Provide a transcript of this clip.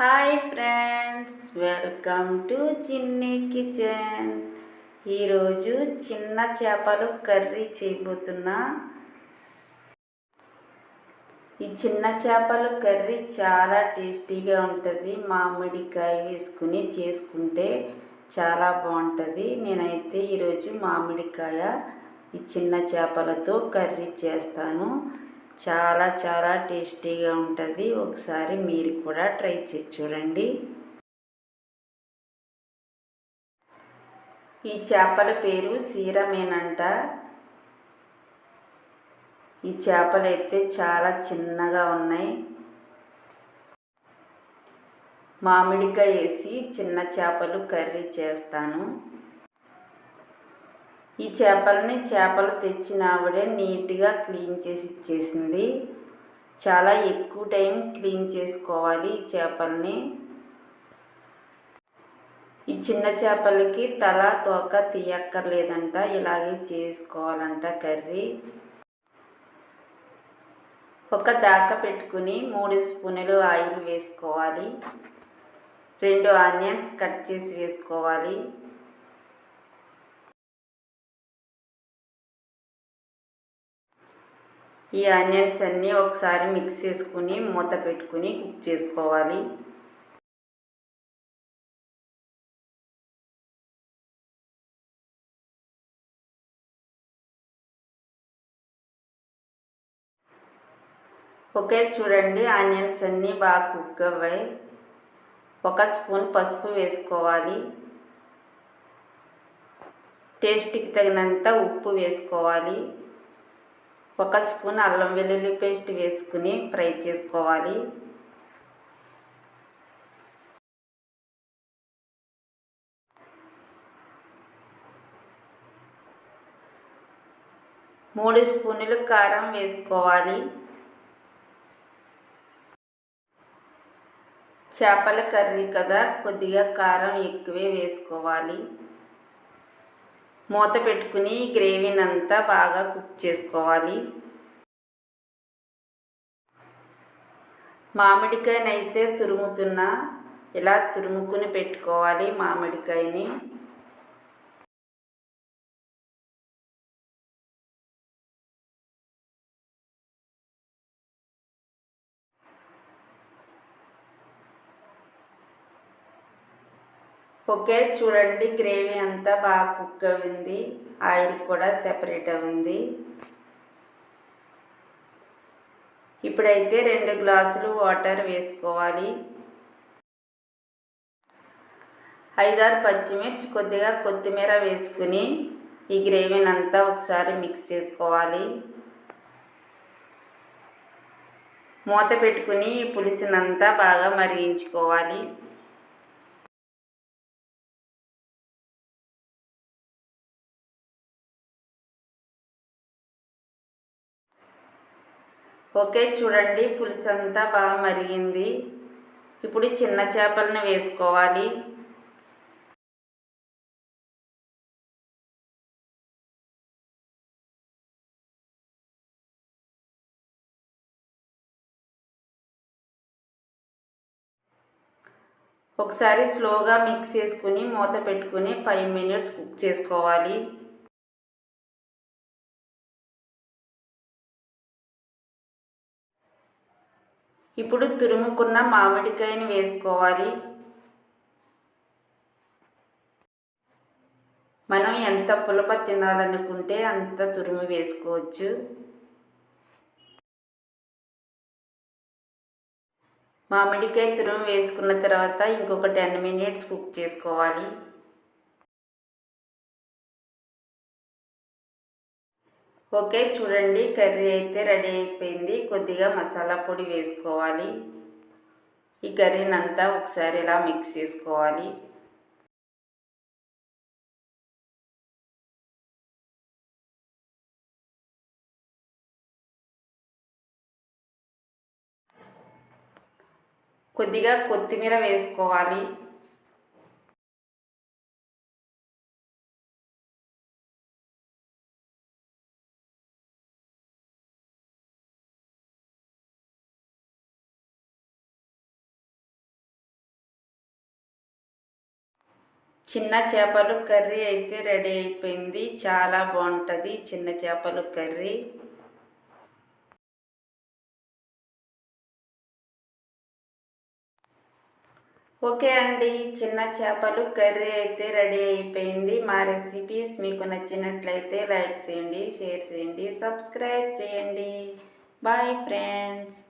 Hi friends welcome to Chinni kitchen. ఈరోజు చిన్న చేపలు కర్రీ చేయబోతున్నా. ఈ చిన్న చేపలు కర్రీ చాలా టేస్టీగా ఉంటుంది. మామిడికాయ వేసుకుని చేసుకుంటే చాలా బాగుంటుంది. నేనైతే ఈరోజు మామిడికాయ ఈ చిన్న చేపలతో కర్రీ చేస్తాను. చాలా చాలా టేస్టీగా ఉంటుంది. ఒకసారి మీరు కూడా ట్రై చేసి చూడండి. ఈ చేపల పేరు సీరమేనంట. ఈ చేపలు అయితే చాలా చిన్నగా ఉన్నాయి. మామిడికాయ వేసి చిన్న చేపలు కర్రీ చేస్తాను. ఈ చేపలని చేపలు తెచ్చిన ఆవిడే నీట్గా క్లీన్ చేసి ఇచ్చేసింది. చాలా ఎక్కువ టైం క్లీన్ చేసుకోవాలి ఈ చేపల్ని. ఈ చిన్న చేపలకి తల తోక తీయక్కర్లేదంట ఇలాగే చేసుకోవాలంట కర్రీ. ఒక దాక పెట్టుకుని మూడు స్పూనులు ఆయిల్ వేసుకోవాలి. రెండు ఆనియన్స్ కట్ చేసి వేసుకోవాలి. ఈ ఆనియన్స్ అన్నీ ఒకసారి మిక్స్ చేసుకుని మూత పెట్టుకుని కుక్ చేసుకోవాలి. ఓకే చూడండి ఆనియన్స్ అన్నీ బాగా కుక్ అవ్వాయి. ఒక స్పూన్ పసుపు వేసుకోవాలి. టేస్ట్కి తగినంత ఉప్పు వేసుకోవాలి. ఒక స్పూన్ అల్లం వెల్లుల్లి పేస్ట్ వేసుకుని ఫ్రై చేసుకోవాలి. మూడు స్పూన్లు కారం వేసుకోవాలి. చేపల కర్రీ కదా కొద్దిగా కారం ఎక్కువే వేసుకోవాలి. మూత పెట్టుకుని గ్రేవీని అంతా బాగా కుక్ చేసుకోవాలి. మామిడికాయనైతే తురుముతున్నా. ఇలా తురుముకుని పెట్టుకోవాలి మామిడికాయని. ఓకే చూడండి గ్రేవీ అంతా బాగా కుక్ అయింది. ఆయిల్ కూడా సెపరేట్ అయింది ఇప్పుడైతే రెండు గ్లాసులు వాటర్ వేసుకోవాలి. ఐదారు పచ్చిమిర్చి కొద్దిగా కొత్తిమీర వేసుకుని ఈ గ్రేవీని అంతా ఒకసారి మిక్స్ చేసుకోవాలి. మూత పెట్టుకుని పులిసినంతా బాగా మరిగించుకోవాలి. ఓకే చూడండి. పులుసు అంతా బాగా మరిగింది. ఇప్పుడు చిన్న చేపలను వేసుకోవాలి. ఒకసారి స్లోగా మిక్స్ చేసుకుని మూత పెట్టుకుని ఫైవ్ మినిట్స్ కుక్ చేసుకోవాలి. ఇప్పుడు తురుముకున్న మామిడికాయని వేసుకోవాలి. మనం ఎంత పులప తినాలనుకుంటే అంత తురుము వేసుకోవచ్చు. మామిడికాయ తురుము వేసుకున్న తర్వాత ఇంకొక టెన్ మినిట్స్ కుక్ చేసుకోవాలి. ఓకే చూడండి. కర్రీ అయితే రెడీ అయిపోయింది. కొద్దిగా మసాలా పొడి వేసుకోవాలి. ఈ కర్రీని అంతా ఒకసారి ఇలా మిక్స్ చేసుకోవాలి. కొద్దిగా కొత్తిమీర వేసుకోవాలి. చిన్న చేపలు కర్రీ అయితే రెడీ అయిపోయింది. చాలా బాగుంటుంది చిన్న చేపలు కర్రీ. ఓకే అండి చిన్న చేపలు కర్రీ అయితే రెడీ అయిపోయింది. మా రెసిపీస్ మీకు నచ్చినట్లయితే లైక్ చేయండి షేర్ చేయండి సబ్స్క్రైబ్ చేయండి. Bye friends